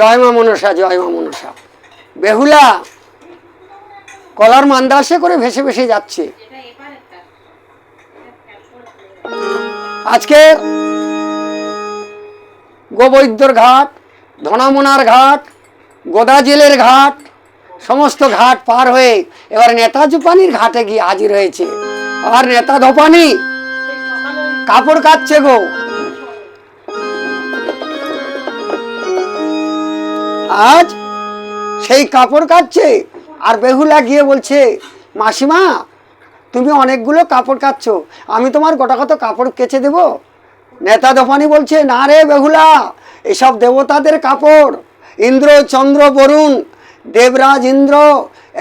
জয় মা মনসা, জয় মা মনসা। বেহুলা, কলার মান্দাসে করে ভেসে ভেসে যাচ্ছে। আজকে গোবৈদ্যর ঘাট, ধনামোনার ঘাট, গোদা জেলের ঘাট, সমস্ত ঘাট পার হয়ে এবার নেতা পানির ঘাটে গিয়ে হাজির হয়েছে। আর নেতা ধোপানি কাপড় কাচ্ছে গো। আজ সেই কাপড় কাচ্ছে আর বেহুলা গিয়ে বলছে, মাসিমা, তুমি অনেকগুলো কাপড় কাচ্ছ আমি তোমার গোটা কত কাপড় কেচে দেব? নেতা দফানি বলছে, না রে বেহুলা, এসব দেবতাদের কাপড়, ইন্দ্র, চন্দ্র, বরুণ, দেবরাজ, ইন্দ্র,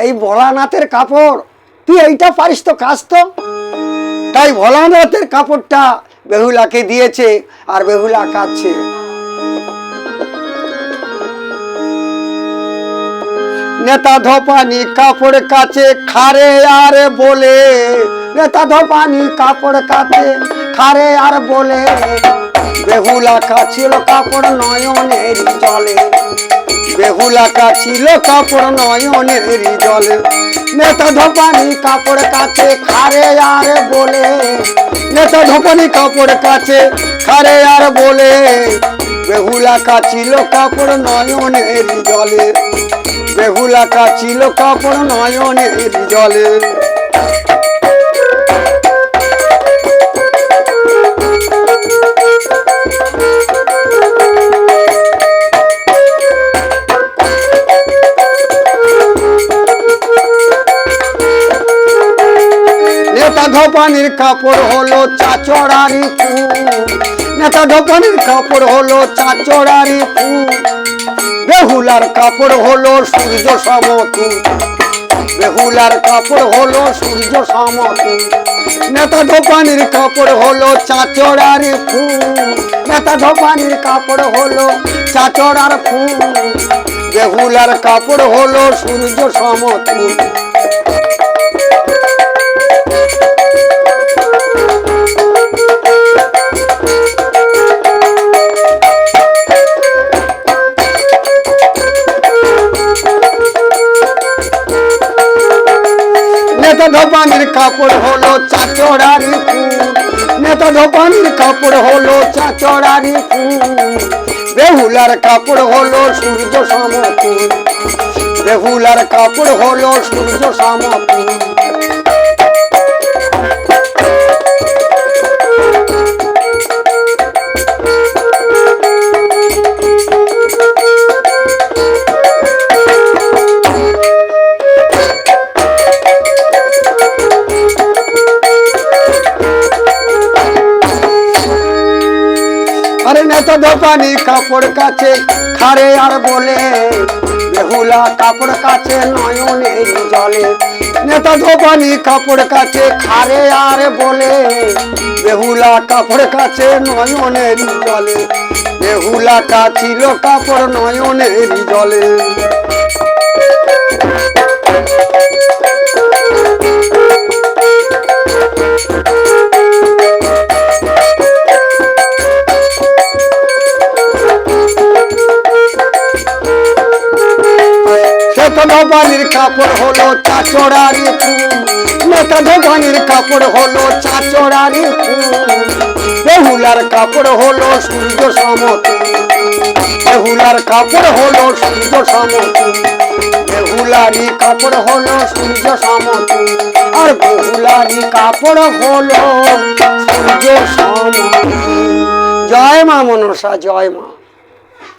এই ভোলানাথের কাপড়, তুই এইটা পারিস তো কাজ তো? তাই ভোলানাথের কাপড়টা বেহুলাকে দিয়েছে আর বেহুলা কাচ্ছে নেতা ধোপানি কাপড় কাছে খারে আর বলে। নেতা ধোপানি কাপড় কাছে খারে আর বলে। বেহুলা কাছিল কাপড় নয়নের জলে। বেহুলা কাছিল কাপড় নয়নের জলে। নেতা ধোপানি কাপড় কাছে খারে আর বলে। নেতা ধোপানি কাপড় কাছে খারে আর বলে। বেহুলা কাছিল কাপড় নয়নের জলে। বেহুলা কাছিল কাপড় নয়নের জলে। ধোপানির কাপড় হলো চাচড়ারি ফুল। নেতা ধোপানির কাপড় হলো চাচড়ারি ফুল। বেহুলার কাপড় হলো সূর্য সমতুল। বেহুলার কাপড় হলো সূর্য সমতুল। নেতা ধোপানির কাপড় হলো চাচড়ারি ফুল। নেতা ধোপানির কাপড় হলো চাচড়ার ফুল। বেহুলার কাপড় হলো সূর্য সমতুল। ধোপানির কাপড় হলো চাচড়ারি নেতা ধোপানির কাপড় হলো চাচড়ারি বেহুলার কাপড় হলো সূর্য সমতুল বেহুলার কাপড় হলো সূর্য সমতুল আরে নেতা দোকানি কাপড় কাছে, খারে আর বলে, বেহুলা কাপড় কাছে নয়নের জলে। নেতা দোকানি কাপড় কাছে, খারে আর বলে, বেহুলা কাপড় কাছে নয়নের জলে। বেহুলা কাছিল কাপড় নয়নের জলে। নেতা ধোবানির কাপড় হলো চাচড়ারি নেতা ধোবানির কাপড় হলো চাচড়ারি বেহুলার কাপড় হলো সূর্য সমতুল। বেহুলার কাপড় হলো সূর্য সমতুল। বেহুলারি কাপড় হলো সূর্য সমতুল। আর বেহুলারি কাপড় হলো সূর্য সমতুল। জয় মা মনসা, জয় মা।